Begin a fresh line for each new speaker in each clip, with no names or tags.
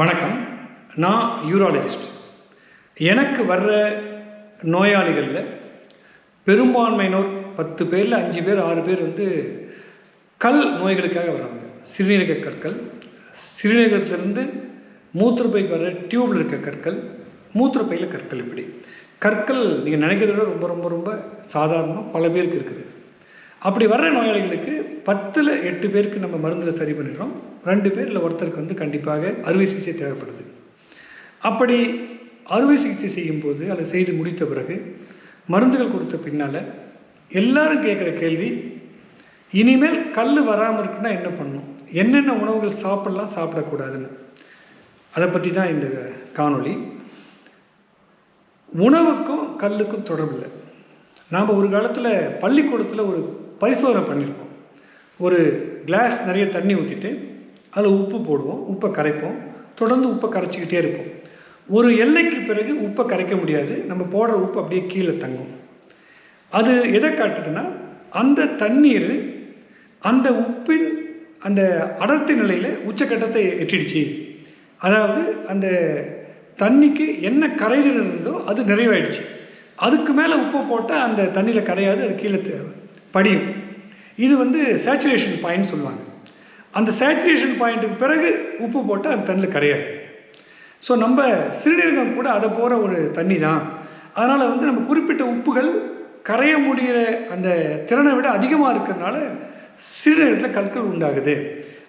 வணக்கம். நான் யூராலஜிஸ்ட் எனக்கு வர்ற நோயாளிகளில் பெரும்பான்மையினோர் பத்து பேரில் அஞ்சு பேர் ஆறு பேர் வந்து கல் நோய்களுக்காக வர்றாங்க. சிறுநீரக கற்கள் சிறுநீரகத்திலிருந்து மூத்திரப்பைக்கு வர டியூப்பில் இருக்க கற்கள் மூத்திரப்பையில் கற்கள் இப்படி. கற்கள் நீங்கள் நினைக்கிறத விட ரொம்ப ரொம்ப ரொம்ப சாதாரணமாக பல பேருக்கு இருக்குது. அப்படி வர்ற நோயாளிகளுக்கு பத்தில் எட்டு பேருக்கு நம்ம மருந்தில் சரி பண்ணிடுறோம். ரெண்டு பேர் இல்லை ஒருத்தருக்கு வந்து கண்டிப்பாக அறுவை சிகிச்சை தேவைப்படுது. அப்படி அறுவை சிகிச்சை செய்யும்போது அதை செய்து முடித்த பிறகு மருந்துகள் கொடுத்த பின்னால் எல்லாரும் கேட்குற கேள்வி இனிமேல் கல் வராமல் இருக்குன்னா என்ன பண்ணணும் என்னென்ன உணவுகள் சாப்பிடலாம் சாப்பிடக்கூடாதுன்னு. அதை பற்றி தான் இந்த காணொளி. உணவுக்கும் கல்லுக்கும் தொடர்பில்லை. நாம் ஒரு காலத்தில் பள்ளிக்கூடத்தில் ஒரு பரிசோதனை பண்ணியிருப்போம். ஒரு கிளாஸ் நிறைய தண்ணி ஊற்றிட்டு அதில் உப்பு போடுவோம் உப்பை கரைப்போம் தொடர்ந்து உப்பை கரைச்சிக்கிட்டே இருப்போம். ஒரு எல்லைக்கு பிறகு உப்பை கரைக்க முடியாது நம்ம போடுற உப்பு அப்படியே கீழே தங்கும். அது எதை காட்டுதுன்னா அந்த தண்ணீர் அந்த உப்பின் அந்த அடர்த்தி நிலையில் உச்சக்கட்டத்தை எட்டிடுச்சு. அதாவது அந்த தண்ணிக்கு என்ன கரைதல் இருந்ததோ அது நிறைவாயிடுச்சு. அதுக்கு மேலே உப்பை போட்டால் அந்த தண்ணியில் கரையாது அது கீழே தேவை படியும். இது வந்து சேச்சுரேஷன் பாயிண்ட் சொல்லுவாங்க. அந்த சேச்சுரேஷன் பாயிண்ட்டுக்கு பிறகு உப்பு போட்டால் அந்த தண்ணியில் கரையாது. ஸோ நம்ம சிறுநீரகம் கூட அதை போகிற ஒரு தண்ணி தான் அதனால் வந்து நம்ம குறிப்பிட்ட உப்புகள் கரைய முடிகிற அந்த திறனை விட அதிகமாக இருக்கிறதுனால சிறுநீரகத்தில் கற்கள் உண்டாகுது.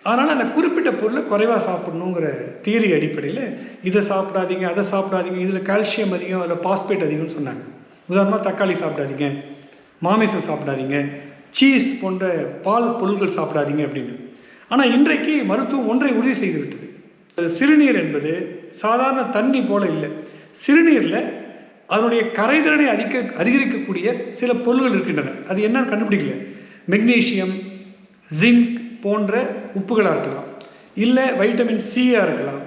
அதனால் அந்த குறிப்பிட்ட பொருளை குறைவாக சாப்பிடணுங்கிற தியரி அடிப்படையில் இதை சாப்பிடாதீங்க அதை சாப்பிடாதீங்க இதில் கால்சியம் அதிகம் அதில் பாஸ்பேட் அதிகம்னு சொன்னாங்க. உதாரணமாக தக்காளி சாப்பிடாதீங்க. மாமிசம் சாப்பிடாதீங்க. சீஸ் போன்ற பால் பொருட்கள் சாப்பிடாதீங்க அப்படின்னு. ஆனால் இன்றைக்கு மருத்துவம் ஒன்றை உறுதி செய்து விட்டது. சிறுநீர் என்பது சாதாரண தண்ணி போல இல்லை. சிறுநீரில் அதனுடைய கரைதிறனை அதிக அதிகரிக்கக்கூடிய சில பொருள்கள் இருக்கின்றன. அது என்னன்னு கண்டுபிடிக்கல. மெக்னீசியம் ஜிங்க் போன்ற உப்புகளாக இருக்கலாம். இல்லை வைட்டமின் சியாக இருக்கலாம்.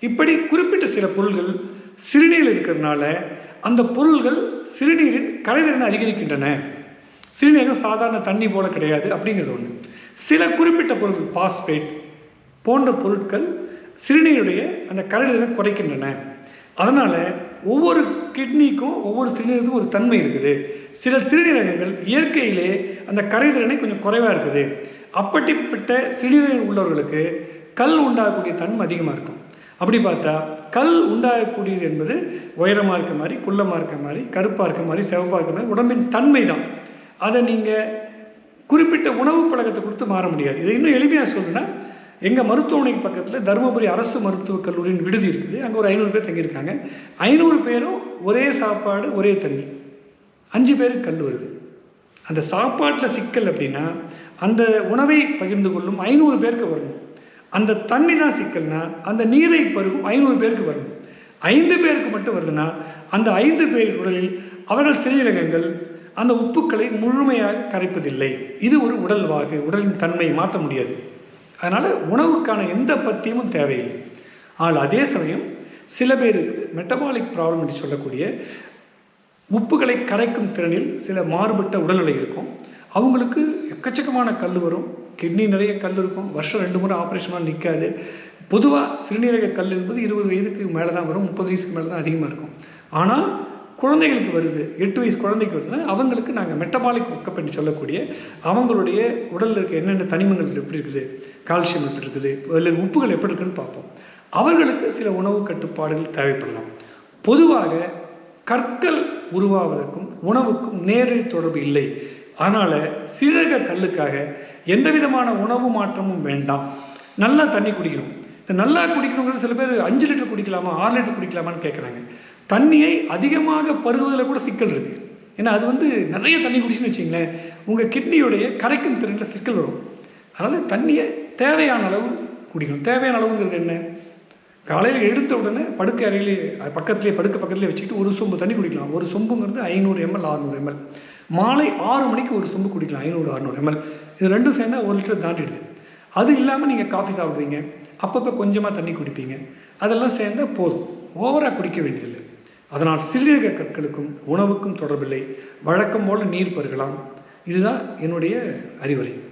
இப்படி குறிப்பிட்ட சில பொருள்கள் சிறுநீரில் இருக்கிறதுனால அந்த பொருள்கள் சிறுநீரின் கரைதிறனை அதிகரிக்கின்றன. சிறுநீரகம் சாதாரண தண்ணி போல கிடையாது அப்படிங்கிறது ஒன்று சில குறிப்பிட்ட பொருட்கள் பாஸ்பேட் போன்ற பொருட்கள் சிறுநீருடைய அந்த கரடுதலை குறைக்கின்றன. அதனால் ஒவ்வொரு கிட்னிக்கும் ஒவ்வொரு சிறுநீரகத்துக்கும் ஒரு தன்மை இருக்குது. சில சிறுநீரகங்கள் இயற்கையிலே அந்த கரைதிறனை கொஞ்சம் குறைவாக இருக்குது. அப்படிப்பட்ட சிறுநீரகம் உள்ளவர்களுக்கு கல் உண்டாகக்கூடிய தன்மை அதிகமாக இருக்கும். அப்படி பார்த்தா கல் உண்டாகக்கூடியது என்பது உயரமாக இருக்க மாதிரி குள்ளமாக இருக்க மாதிரி கருப்பாக இருக்க மாதிரி சிவப்பாக இருக்க மாதிரி உடம்பின் தன்மை தான் அதை நீங்கள் குறிப்பிட்ட உணவு பழக்கத்தை கொடுத்து மாற முடியாது. இதை இன்னும் எளிமையாக சொல்லணும்னா எங்கள் மருத்துவமனைக்கு பக்கத்தில் தருமபுரி அரசு மருத்துவக் கல்லூரியின் விடுதி இருக்குது. அங்கே ஒரு ஐநூறு பேர் தங்கியிருக்காங்க. ஐநூறு பேரும் ஒரே சாப்பாடு ஒரே தண்ணி. அஞ்சு பேருக்கு கல் வருது. அந்த சாப்பாட்டில் சிக்கல் அப்படின்னா அந்த உணவை பகிர்ந்து கொள்ளும் ஐநூறு பேருக்கு வரணும். அந்த தண்ணி தான் சிக்கல்னா அந்த நீரை பருகும் ஐநூறு பேருக்கு வரணும். ஐந்து பேருக்கு மட்டும் வருதுன்னா அந்த ஐந்து பேர் உடலில் அவர்கள் சிறுநீரகங்கள் அந்த உப்புக்களை முழுமையாக கரைப்பதில்லை. இது ஒரு உடல் வாகு உடலின் தன்மையை மாற்ற முடியாது. அதனால் உணவுக்கான எந்த பத்தியமும் தேவையில்லை. ஆனால் அதே சமயம் சில பேருக்கு மெட்டபாலிக் ப்ராப்ளம் என்று சொல்லக்கூடிய உப்புகளை கரைக்கும் திறனில் சில மாறுபட்ட உடல்நிலை இருக்கும். அவங்களுக்கு எக்கச்சக்கமான கல் வரும். கிட்னி நிறைய கல் இருக்கும். வருஷம் ரெண்டு முறை ஆப்ரேஷனாக நிற்காது. பொதுவாக சிறுநீரக கல் என்பது இருபது வயதுக்கு மேலே தான் வரும் முப்பது வயசுக்கு மேலே தான் அதிகமாக இருக்கும். ஆனால் குழந்தைகளுக்கு வருது. எட்டு வயசு குழந்தைக்கு வருதுன்னா அவங்களுக்கு நாங்கள் மெட்டபாலிக் ஒர்க்கப் என்று சொல்லக்கூடிய அவங்களுடைய உடலில் இருக்க என்னென்ன தனிமங்கள் எப்படி இருக்குது கால்சியம் எப்படி இருக்குது இல்லை உப்புகள் எப்படி இருக்குன்னு பார்ப்போம். அவர்களுக்கு சில உணவு கட்டுப்பாடுகள் தேவைப்படலாம். பொதுவாக கற்கள் உருவாவதற்கும் உணவுக்கும் நேரடி தொடர்பு இல்லை. அதனால் சிறக கல்லுக்காக எந்த விதமான உணவு மாற்றமும் வேண்டாம். நல்லா தண்ணி குடிக்கணும். இந்த நல்லா குடிக்கணுங்கிறது சில பேர் அஞ்சு லிட்டர் குடிக்கலாமா ஆறு லிட்டர் குடிக்கலாமான்னு கேட்குறாங்க தண்ணியை அதிகமாக பருகுவதில் கூட சிக்கல் இருக்குது ஏன்னா அது வந்து நிறைய தண்ணி குடிச்சுன்னு வச்சிங்களேன் உங்கள் கிட்னியுடைய கரைக்கும் திறனில் சிக்கல் வரும். அதனால் தண்ணியை தேவையான அளவு குடிக்கணும். தேவையான அளவுங்கிறது என்ன? காலையில் எடுத்த உடனே படுக்கை அறையிலே பக்கத்துலேயே படுக்க பக்கத்துலேயே வச்சுக்கிட்டு ஒரு சொம்பு தண்ணி குடிக்கலாம். ஒரு சொம்புங்கிறது ஐநூறு எம்எல் அறுநூறு எம்எல். மாலை ஆறு மணிக்கு ஒரு சொம்பு குடிக்கலாம் ஐநூறு அறுநூறு எம்எல். இது ரெண்டும் சேர்ந்தா ஒரு லிட்டர் தாண்டிடுது. அது இல்லாமல் நீங்கள் காஃபி சாப்பிடுவீங்க. அப்பப்போ கொஞ்சமாக தண்ணி குடிப்பீங்க. அதெல்லாம் சேர்ந்தால் போதும். ஓவராக குடிக்க வேண்டியதில்லை. அதனால் சிறுநீரக கற்களுக்கும் உணவுக்கும் தொடர்பில்லை. வழக்கம் போல் நீர் பருகலாம். இதுதான் என்னுடைய அறிவுரை.